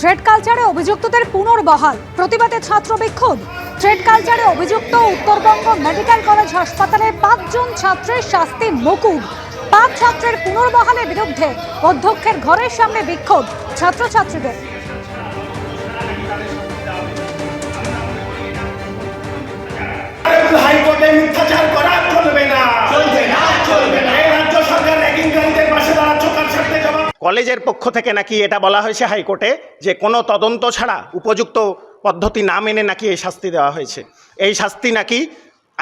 Trade কালচারে অভিযুক্তদের পুনর্বহাল। প্রতিবাদে ছাত্র বিক্ষোভ। ট্রেড কালচারে অভিযুক্ত উত্তরবঙ্গ মেডিকেল কলেজ হাসপাতালে পাঁচজন ছাত্রের শাস্তি মকুব। পাঁচ ছাত্রের পুনর্বহালের বিরুদ্ধে অধ্যক্ষের ঘরের সামনে বিক্ষোভ। ছাত্রছাত্রীদের কলেজের পক্ষ থেকে নাকি এটা বলা হয়েছে হাইকোর্টে যে কোনো তদন্ত ছাড়া উপযুক্ত পদ্ধতি না মেনে নাকি এই শাস্তি দেওয়া হয়েছে। এই শাস্তি নাকি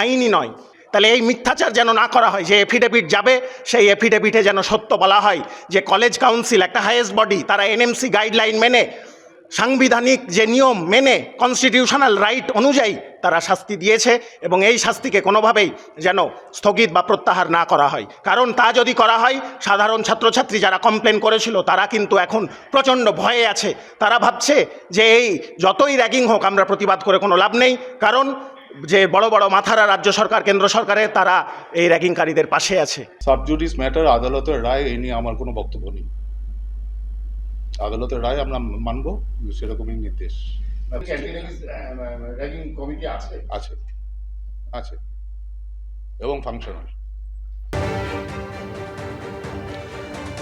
আইনি নয়। তাহলে এই মিথ্যাচার যেন না করা হয়, যে এফিডেভিট যাবে, সেই এফিডেভিটে যেন সত্য বলা হয় যে কলেজ কাউন্সিল, একটা হায়েস্ট বডি তারা এনএমসি গাইডলাইন মেনে সাংবিধানিক যে নিয়ম মেনে কনস্টিটিউশনাল রাইট অনুযায়ী তারা শাস্তি দিয়েছে এবং এই শাস্তিকে কোনোভাবেই যেন স্থগিত বা প্রত্যাহার না করা হয়। কারণ তা যদি করা হয়, সাধারণ ছাত্রছাত্রী যারা কমপ্লেন করেছিল, তারা কিন্তু এখন প্রচণ্ড ভয়ে আছে। তারা ভাবছে যে এই যতই র্যাগিং হোক, আমরা প্রতিবাদ করে কোনো লাভ নেই। কারণ যে বড় বড় মাথারা রাজ্য সরকার, কেন্দ্র সরকারের তারা এই র্যাগিংকারীদের পাশে আছে। সাবজুডিস ম্যাটার আদালতের রায় এই নিয়ে আমার কোনো বক্তব্য নেই। আদালতের রায় আমরা মানব সেরকমই নির্দেশ। র্যাগিং কমিটি আছে? আছে। আছে। এবং ফাংশনাল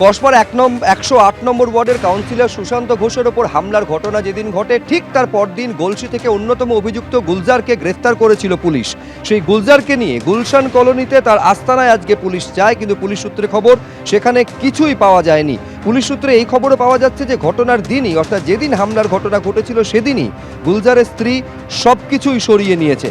কসবার এক নম্বর একশো আট নম্বর ওয়ার্ডের কাউন্সিলর সুশান্ত ঘোষের ওপর হামলার ঘটনা যেদিন ঘটে, ঠিক তার পরদিন গলসি থেকে অন্যতম অভিযুক্ত গুলজারকে গ্রেফতার করেছিল পুলিশ। সেই গুলজারকে নিয়ে গুলশান কলোনিতে তার আস্তানায় আজকে পুলিশ যায়, কিন্তু পুলিশ সূত্রে খবর, সেখানে কিছুই পাওয়া যায়নি। পুলিশ সূত্রে এই খবরও পাওয়া যাচ্ছে যে ঘটনার দিনই, অর্থাৎ যেদিন হামলার ঘটনা ঘটেছিল সেদিনই গুলজারের স্ত্রী সব কিছুই সরিয়ে নিয়েছে।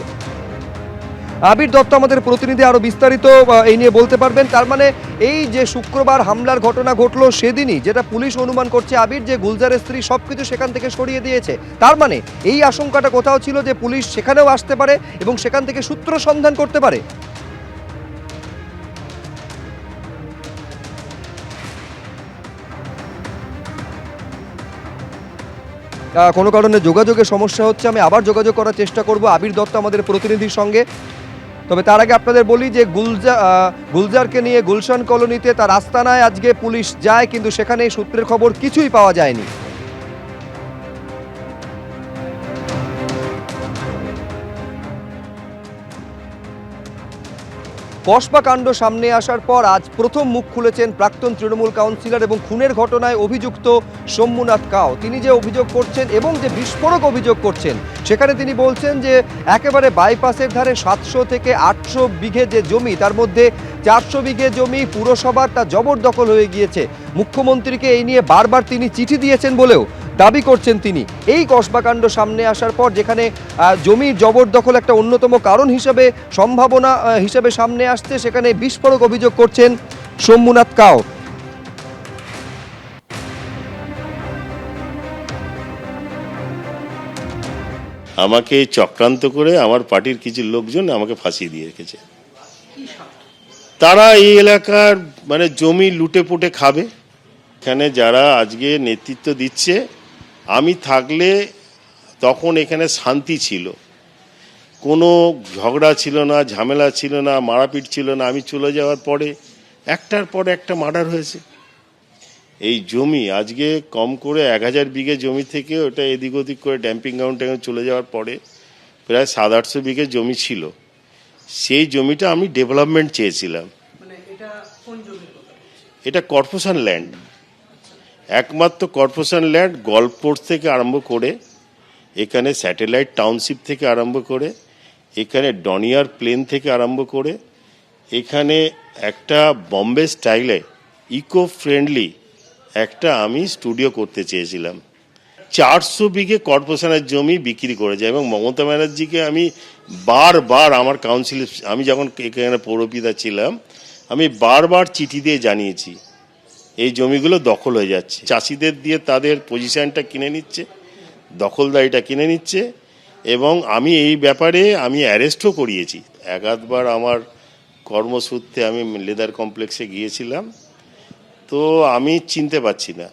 আবির দত্ত আমাদের প্রতিনিধি আরও বিস্তারিত এই নিয়ে বলতে পারবেন। তার মানে এই যে শুক্রবার হামলার ঘটনা ঘটলো সেদিনই, যেটা পুলিশ অনুমান করছে আবির যে গুলজারের স্ত্রী সবকিছু সেখান থেকে সরিয়ে দিয়েছে। তার মানে এই আশঙ্কাটা কোথাও ছিল যে পুলিশ সেখানেও আসতে পারে এবং সেখান থেকে সূত্র সন্ধান করতে পারে? কোনো কারণে যোগাযোগের সমস্যা হচ্ছে, আমি আবার যোগাযোগ করার চেষ্টা করব। আবির দত্ত আমাদের প্রতিনিধির সঙ্গে। তবে তার আগে আপনাদের বলি যে গুলজা গুলজারকে নিয়ে গুলশান কলোনিতে তার আস্তানায় আজকে পুলিশ যায়, কিন্তু সেখানে সূত্রের খবর কিছুই পাওয়া যায়নি। কসবা কাণ্ড সামনে আসার পর আজ প্রথম মুখ খুলেছেন প্রাক্তন তৃণমূল কাউন্সিলর এবং খুনের ঘটনায় অভিযুক্ত শম্ভুনাথ কাও। তিনি যে অভিযোগ করছেন এবং যে বিস্ফোরক অভিযোগ করছেন, সেখানে তিনি বলছেন যে একেবারে বাইপাসের ধারে সাতশো থেকে আটশো বিঘে যে জমি, তার মধ্যে চারশো বিঘে জমি পুরসভার তা জবরদখল হয়ে গিয়েছে। মুখ্যমন্ত্রীকে এই নিয়ে বারবার তিনি চিঠি দিয়েছেন বলেও দাবি করছেন তিনি। এই কসবাকাণ্ড সামনে আসার পর যেখানে জমির জবরদখল একটা অন্যতম কারণ হিসেবে সম্ভাবনা হিসেবে সামনে আসছে সেখানে বিস্ফোরক অভিযোগ করছেন শম্ভুনাথ কাও। আমাকে চক্রান্ত করে আমার পার্টির কিছু লোকজন আমাকে ফাঁসিয়ে দিয়ে রেখেছে। তারা এই এলাকার মানে জমি লুটে পুটে খাবে। এখানে যারা আজকে নেতৃত্ব দিচ্ছে আমি থাকলে তখন এখানে শান্তি ছিল। কোনো ঝগড়া ছিল না ঝামেলা ছিল না মারাপিট ছিল না। আমি চলে যাওয়ার পরে একটার পর একটা মার্ডার হয়েছে। এই জমি আজকে কম করে এক হাজার বিঘে জমি থেকে ওটা এদিক ওদিক করে ড্যাম্পিং গ্রাউন্ডে চলে যাওয়ার পরে প্রায় সাত আটশো বিঘে জমি ছিল। সেই জমিটা আমি ডেভেলপমেন্ট চেয়েছিলাম। এটা কর্পোরেশন ল্যান্ড। একমাত্র কর্পোরেশন ল্যান্ড গল্ফপোর্ট থেকে আরম্ভ করে, এখানে স্যাটেলাইট টাউনশিপ থেকে আরম্ভ করে, এখানে ডনিয়ার প্লেন থেকে আরম্ভ করে, এখানে একটা বম্বে স্টাইলে ইকো ফ্রেন্ডলি একটা আমি স্টুডিও করতে চেয়েছিলাম। চারশো বিঘে কর্পোরেশনের জমি বিক্রি করেছে এবং মমতা ব্যানার্জিকে আমি বারবার আমার কাউন্সিল আমি যখন এখানে পৌরপিতা ছিলাম, আমি বারবার চিঠি দিয়ে জানিয়েছি এই জমিগুলো দখল হয়ে যাচ্ছে। চাষিদের দিয়ে তাদের পজিশনটা কিনে নিচ্ছে, দখলদারিটা কিনে নিচ্ছে এবং আমি এই ব্যাপারে আমি অ্যারেস্টও করিয়েছি। একাধবার আমার কর্মসূত্রে আমি লেদার কমপ্লেক্সে গিয়েছিলাম, তো আমি চিনতে পারছি না।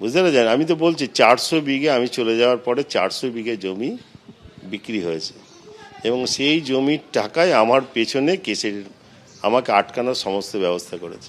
বুঝতে পেরেছেন? আমি তো বলছি চারশো বিঘে আমি চলে যাওয়ার পরে চারশো বিঘে জমি বিক্রি হয়েছে এবং সেই জমির টাকায় আমার পেছনে কেসের আমাকে আটকানোর সমস্ত ব্যবস্থা করেছে।